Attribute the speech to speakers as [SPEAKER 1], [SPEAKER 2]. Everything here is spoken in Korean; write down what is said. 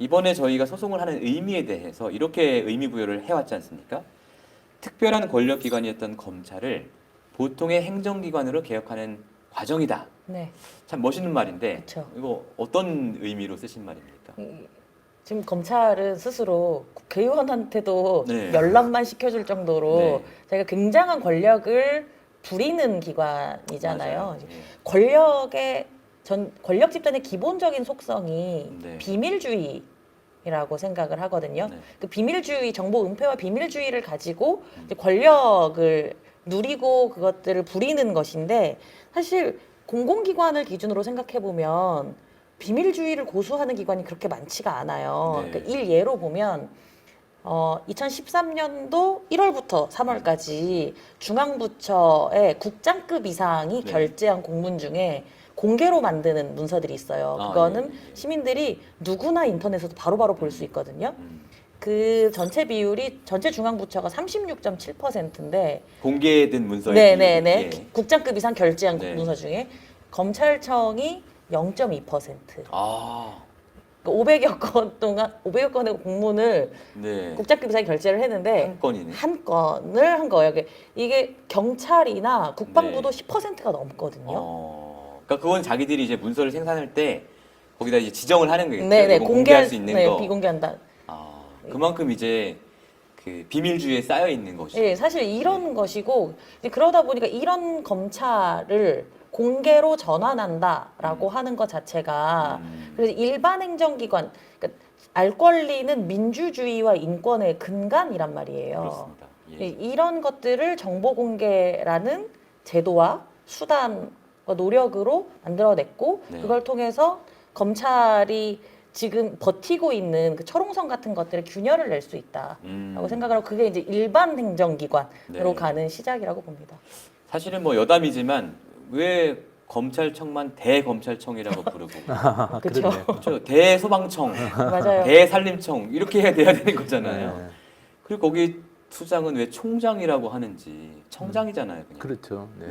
[SPEAKER 1] 이번에 저희가 소송을 하는 의미에 대해서 이렇게 의미 부여를 해왔지 않습니까? 특별한 권력기관이었던 검찰을 보통의 행정기관으로 개혁하는 과정이다.
[SPEAKER 2] 네.
[SPEAKER 1] 참 멋있는 말인데
[SPEAKER 2] 그쵸.
[SPEAKER 1] 이거 어떤 의미로 쓰신 말입니까?
[SPEAKER 2] 이- 지금 검찰은 스스로 국회의원한테도
[SPEAKER 1] 네.
[SPEAKER 2] 연락만 시켜줄 정도로
[SPEAKER 1] 네.
[SPEAKER 2] 자기가 굉장한 권력을 부리는 기관이잖아요.
[SPEAKER 1] 맞아요. 예.
[SPEAKER 2] 권력의 전 권력 집단의 기본적인 속성이
[SPEAKER 1] 네.
[SPEAKER 2] 비밀주의라고 생각을 하거든요.
[SPEAKER 1] 네.
[SPEAKER 2] 그 비밀주의 정보 은폐와 비밀주의를 가지고 이제 권력을 누리고 그것들을 부리는 것인데 사실 공공기관을 기준으로 생각해 보면 비밀주의를 고수하는 기관이 그렇게 많지가 않아요.
[SPEAKER 1] 네.
[SPEAKER 2] 그러니까 일 예로 보면 어, 2013년도 1월부터 3월까지 중앙부처의 국장급 이상이
[SPEAKER 1] 네.
[SPEAKER 2] 결재한 공문 중에 공개로 만드는 문서들이 있어요.
[SPEAKER 1] 아,
[SPEAKER 2] 그거는
[SPEAKER 1] 예, 예.
[SPEAKER 2] 시민들이 누구나 인터넷에서 바로바로 볼 수 있거든요.
[SPEAKER 1] 음.
[SPEAKER 2] 그 전체 비율이 전체 중앙부처가 36.7%인데
[SPEAKER 1] 공개된 문서의
[SPEAKER 2] 네네네
[SPEAKER 1] 비율이, 예.
[SPEAKER 2] 국장급 이상 결재한
[SPEAKER 1] 네.
[SPEAKER 2] 문서 중에 검찰청이 0.2%.
[SPEAKER 1] 아,
[SPEAKER 2] 500여 건 동안 500여 건의 공문을
[SPEAKER 1] 네.
[SPEAKER 2] 국장급 이상 결재를 했는데
[SPEAKER 1] 한 건이네.
[SPEAKER 2] 한 건을 한 거예요. 이게- 이게 경찰이나 국방부도
[SPEAKER 1] 네.
[SPEAKER 2] 10%가 넘거든요.
[SPEAKER 1] 어, 그러니까 그건 자기들이 이제 문서를 생산할 때 거기다 이제 지정을 하는 거겠죠.
[SPEAKER 2] 네네 공개할
[SPEAKER 1] 수 있는
[SPEAKER 2] 네,
[SPEAKER 1] 거.
[SPEAKER 2] 비공개한다.
[SPEAKER 1] 아, 그만큼 이제 그 비밀주의에 쌓여 있는 것이.
[SPEAKER 2] 예, 사실 이런 것이고 이제 그러다 보니까 이런 검찰을 공개로 전환한다라고 하는 것 자체가
[SPEAKER 1] 음.
[SPEAKER 2] 그래서 일반 행정기관 그러니까 알 권리는 민주주의와 인권의 근간이란 말이에요.
[SPEAKER 1] 그렇습니다.
[SPEAKER 2] 예,
[SPEAKER 1] 예.
[SPEAKER 2] 이런 것들을 정보 공개라는 제도와 수단과 노력으로 만들어냈고
[SPEAKER 1] 네.
[SPEAKER 2] 그걸 통해서 검찰이 지금 버티고 있는 그 철옹성 같은 것들의 균열을 낼 수 있다라고
[SPEAKER 1] 음.
[SPEAKER 2] 생각을 하고 그게 이제 일반 행정기관으로
[SPEAKER 1] 네.
[SPEAKER 2] 가는 시작이라고 봅니다.
[SPEAKER 1] 사실은 뭐 여담이지만 왜 검찰청만 대검찰청이라고 부르고
[SPEAKER 2] 그렇죠.
[SPEAKER 1] 그렇죠? 대소방청,
[SPEAKER 2] 맞아요.
[SPEAKER 1] 대살림청 이렇게 해야 돼야 되는 거잖아요.
[SPEAKER 3] 네.
[SPEAKER 1] 그리고 거기 수장은 왜 총장이라고 하는지 청장이잖아요. 그냥.
[SPEAKER 3] 그렇죠. 네.